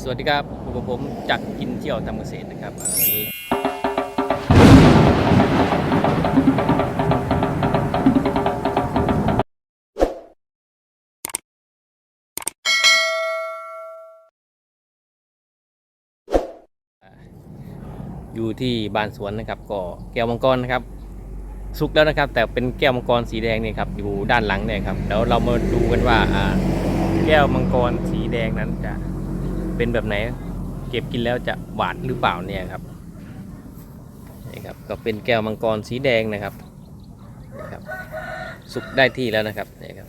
สวัสดีครับพบกับผมจักกินเที่ยวทำเกษตรนะครับวันนี้อยู่ที่บ้านสวนนะครับก็แก้วมังกรนะครับสุกแล้วนะครับ แต่เป็นแก้วมังกรสีแดงเนี่ยครับอยู่ด้านหลังเนี่ยครับแล้วเรามาดูกันว่าแก้วมังกรสีแดงนั้นจะ เป็นแบบไหน เก็บกินแล้วจะหวานหรือเปล่าเนี่ยครับนี่ครับก็เป็นแก้วมังกรสีแดงนะครับนี่ครับ สุกได้ที่แล้วนะครับนี่ครับ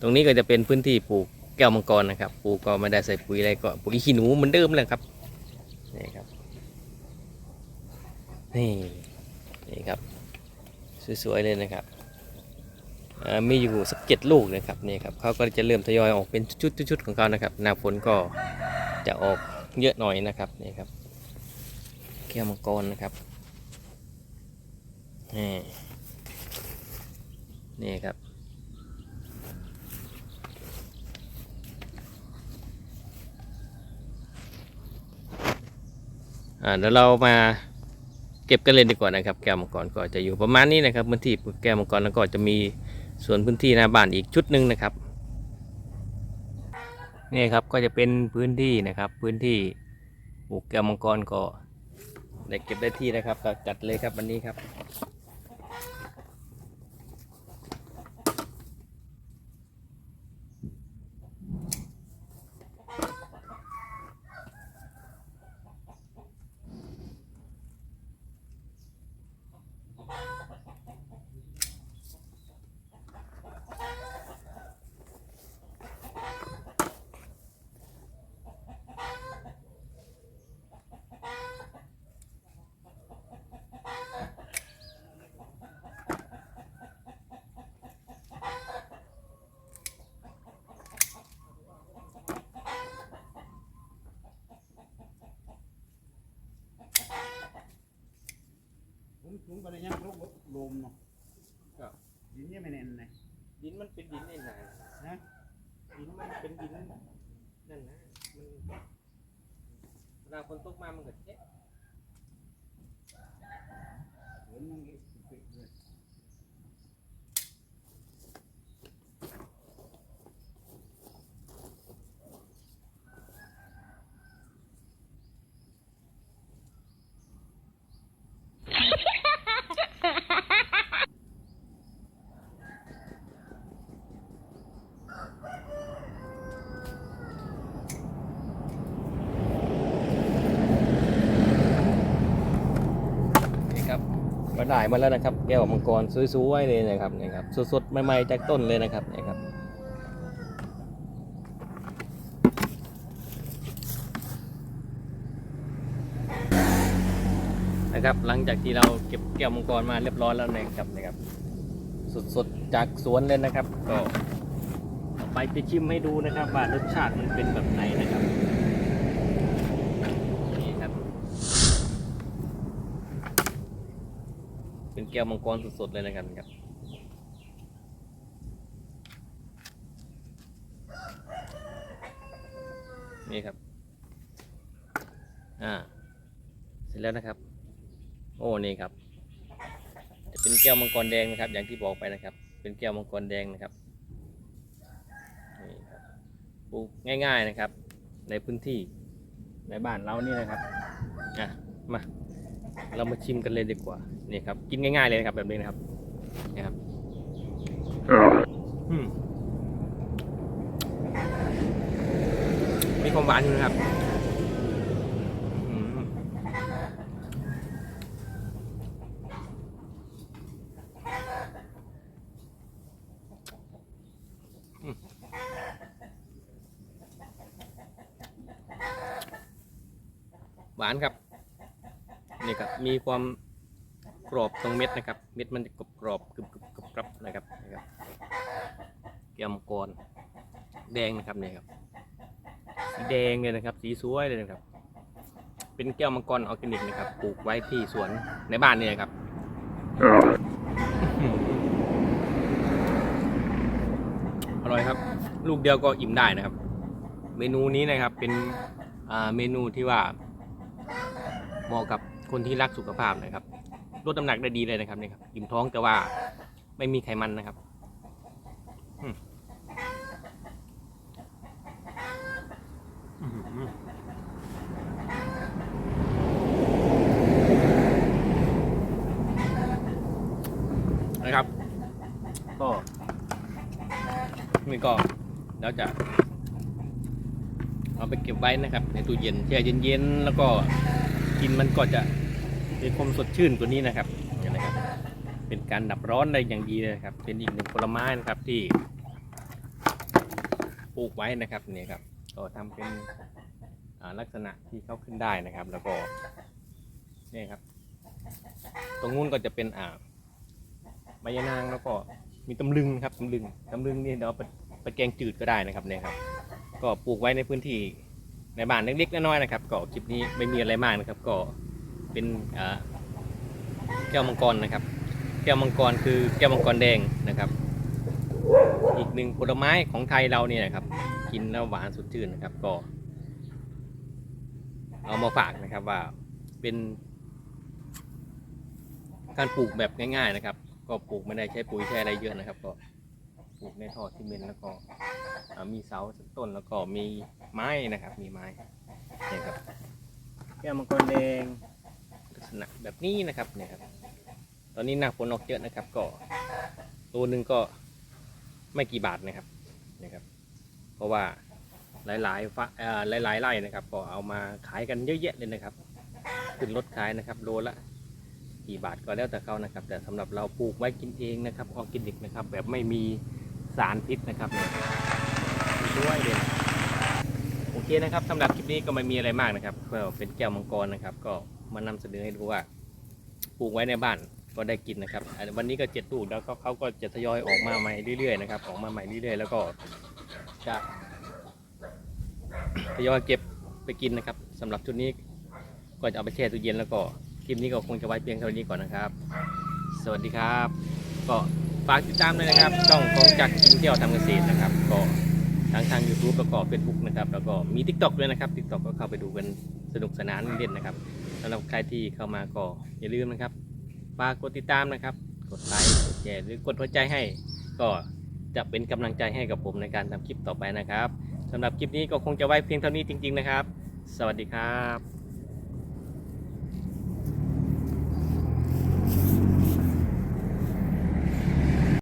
ตรงนี้ก็จะเป็นพื้นที่ปลูกแก้วมังกรนะครับปลูกก็ไม่ได้ใส่ปุ๋ยอะไรก็ปุ๋ยขี้หนูเหมือนเดิมเลยครับนี่ครับนี่นี่ครับ สวยๆเลยนะครับ มีอยู่สักเจ็ดลูกนะครับนี่ครับเขาก็จะเริ่มทยอยออกเป็นชุดๆของเขานะครับหน้าฝนก็จะออกเยอะหน่อยนะครับนี่ครับแก้วมังกรนะครับนี่นี่ครับอ่าเดี๋ยวเรามาเก็บกันเลยดีกว่านะครับ แก้วมังกรก็จะอยู่ประมาณนี้นะครับพื้นที่แก้วมังกรแล้วก็จะมี ส่วนพื้นที่หน้าบ้านอีกชุดหนึ่งนะครับนี่ครับก็จะเป็นพื้นที่นะครับ พื้นที่ปลูกแก้วมังกรก็ได้เก็บได้ที่นะครับก็จัดเลยครับวันนี้ครับ ผมสูงกว่าในยังลกล มเนาะครับ ดินเนี่ยไม่แน่นเลยดินมันเป็นดินนี่นานะดินมันเป็นดินนั่นนะมันเวลาฝนตกมามันก็เจ๊ะเหมือนมันปิดเลย นี่ครับก็ ได้มาแล้วนะครับ แก้วมังกรสวยๆเลยนะครับนี่ครับสดๆใหม่ๆจากต้นเลยนะครับนี่ครับนะครับ หลังจากที่เราเก็บแก้วมังกรมาเรียบร้อยแล้วนะครับนะครับสดๆจากสวนเลยนะครับ ก็ไปจะชิมให้ดูนะครับว่ารสชาติมันเป็นแบบไหนนะครับนี่ครับ เป็น แก้วมังกรสดๆเลยนะครับครับนี่ครับ อ่า เสร็จแล้วนะครับ โอ้นี่ครับ จะเป็นแก้วมังกรแดงนะครับ อย่างที่บอกไปนะครับ เป็นแก้วมังกรแดงนะครับนี่ครับปลูกง่าย ๆนะครับ ในพื้นที่ในบ้านเรานี่นะครับ อะ มา เรามาชิมกันเลยดีกว่านี่ครับ กินง่ายๆเลยนะครับ แบบนี้นะครับนี่ครับอืมมีความหวานอยู่นะครับอืมอืมหวานครับ นี่ครับมีความกรอบตรงเม็ดนะครับ เม็ดมันจะกรอบกรอบกรึบกรึบกรึบกรับนะครับนะครับแก้วมังกรแดงนะครับเนี่ยครับสีแดงเลยนะครับ สีสวยเลยนะครับ เป็นแก้วมังกรออร์แกนิกนะครับปลูกไว้ที่สวนในบ้านเนี่ยครับอร่อยครับ ลูกเดียวก็อิ่มได้นะครับ เมนูนี้นะครับเป็นเมนูที่ว่าเหมาะกับ คนที่รักสุขภาพนะครับลดน้ำหนักได้ดีเลยนะครับนี่ครับอิ่มท้องแต่ว่าไม่มีไขมันนะครับนะครับ ก็นี่ก็แล้วจะเอาไปเก็บไว้นะครับ ในตู้เย็นแช่เย็นๆแล้วก็ กินมันก็จะมีความสดชื่นกว่านี้นะครับเนี่ยนะครับ เป็นการดับร้อนได้อย่างดีเลยนะครับ เป็นอีกหนึ่งผลไม้นะครับที่ปลูกไว้นะครับนี่ครับก็ทำเป็นลักษณะที่เขาขึ้นได้นะครับ แล้วก็นี่ครับ ตรงนู้นก็จะเป็นอ่าใบยะนางแล้วก็มีตำลึงครับตำลึงตำลึงนี่เดี๋ยวเอาปไปแกงจืดก็ได้นะครับเนี่ยครับ ก็ปลูกไว้ในพื้นที่ ในบ้านเล็กๆน้อยๆนะครับก็คลิปนี้ไม่มีอะไรมากนะครับ ก็เป็นแก้วมังกรนะครับ แก้วมังกรคือแก้วมังกรแดงนะครับ อีกหนึ่งผลไม้ของไทยเราเนี่ยนะครับ กินแล้วหวานสดชื่นนะครับ ก็ เอามาฝากนะครับว่าเป็น การปลูกแบบง่าย ๆนะครับ ก็ปลูกไม่ได้ใช้ปุ๋ยใช้อะไรเยอะนะครับก็ ปลูกในท่อซีเมนต์แล้วก็อ่ามีเสาสักต้นแล้วก็มีไม้นะครับ มีไม้เนี่ยครับแก้วมังกรแดงลักษณะแบบนี้นะครับเนี่ยครับ ตอนนี้หน้าฝนออกเยอะนะครับ ก็ตัวหนึ่งก็ไม่กี่บาทนะครับเนี่ยครับ เพราะว่าหลายๆฟ้าเอ่อหลายๆไร่นะครับ ก็เอามาขายกันเยอะแยะเลยนะครับ ขึ้นรถขายนะครับโลละกี่บาทก็แล้วแต่เขานะครับ แต่สำหรับเราปลูกไว้กินเองนะครับออร์แกนิกนะครับ แบบไม่มี สารพิษนะครับเนี่ยด้วยเลยโอเคนะครับสำหรับคลิปนี้ก็ไม่มีอะไรมากนะครับก็เป็นแก้วมังกรนะครับ ก็มานำเสนอให้ดูว่าปลูกไว้ในบ้านก็ได้กินนะครับ วันนี้ก็เจ็ดลูกแล้วก็เขาก็จะทยอยออกมาใหม่เรื่อยๆนะครับออกมาใหม่เรื่อยๆ แล้วก็จะทยอยเก็บไปกินนะครับสำหรับชุดนี้ก็จะเอาไปแช่ตู้เย็นแล้วก็คลิปนี้ก็คงจะไว้เพียงเท่านี้ก่อนนะครับ สวัสดีครับ ก็ ฝากติดตามด้วยนะครับ ช่องของจักรกินเที่ยวทำเกษตรนะครับ ก็ทั้งทาง YouTube แล้วก็ Facebook นะครับ แล้วก็มี TikTok ด้วยนะครับ TikTok ก็เข้าไปดูกันสนุกสนานเล่นนะครับสำหรับใครที่เข้ามาก็อย่าลืมนะครับฝากกดติดตามนะครับ กดไลค์กดแชร์หรือกดหัวใจให้ ก็จะเป็นกำลังใจให้กับผมในการทำคลิปต่อไปนะครับสำหรับคลิปนี้ก็คงจะไว้เพียงเท่านี้จริง ๆนะครับ สวัสดีครับ